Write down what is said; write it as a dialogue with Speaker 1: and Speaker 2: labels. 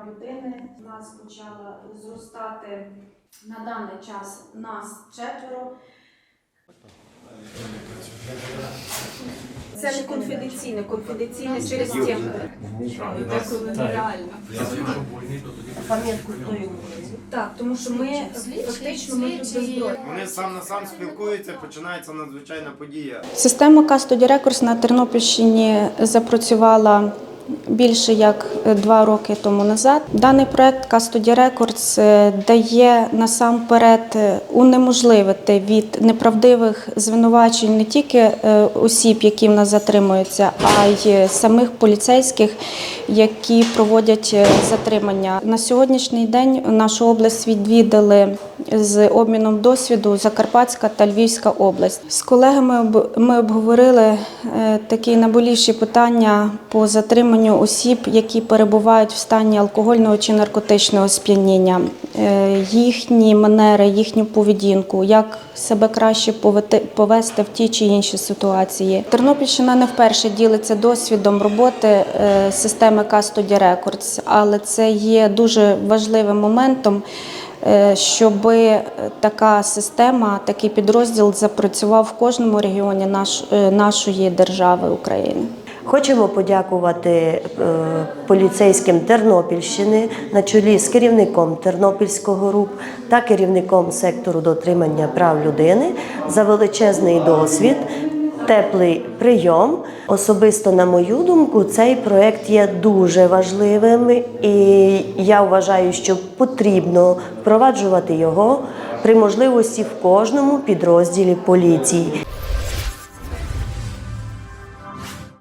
Speaker 1: прав людини. У нас почала зростати на даний час нас четверо.
Speaker 2: Це не конфіденційне, конфіденційне через тему.
Speaker 3: Пам'ятку хто.
Speaker 2: Так, тому що ми фактично ми тут без зброї.
Speaker 4: Вони сам на сам спілкуються, починається надзвичайна подія.
Speaker 1: Система Custody Records на Тернопільщині запрацювала більше як два роки тому назад. Даний проект Custody Records е, дає насамперед е, унеможливити від неправдивих звинувачень не тільки е, осіб, які в нас затримуються, а й самих поліцейських, які проводять затримання. На сьогоднішній день нашу область відвідали з обміном досвіду Закарпатська та Львівська область. З колегами ми обговорили е, такі наболівші питання по затриманню осіб, які перебувають в стані алкогольного чи наркотичного сп'яніння, Е, їхні манери, їхню поведінку, як себе краще повести в ті чи інші ситуації. Тернопільщина не вперше ділиться досвідом роботи е, системи Custody Records, але це є дуже важливим моментом щоб така система, такий підрозділ запрацював в кожному регіоні наш, е, нашої держави України.
Speaker 3: Хочемо подякувати е, поліцейським Тернопільщини на чолі з керівником Тернопільського РУП та керівником сектору дотримання прав людини за величезний досвід. Теплий прийом. Особисто, на мою думку, цей проект є дуже важливим, і я вважаю, що потрібно впроваджувати його при можливості в кожному підрозділі поліції.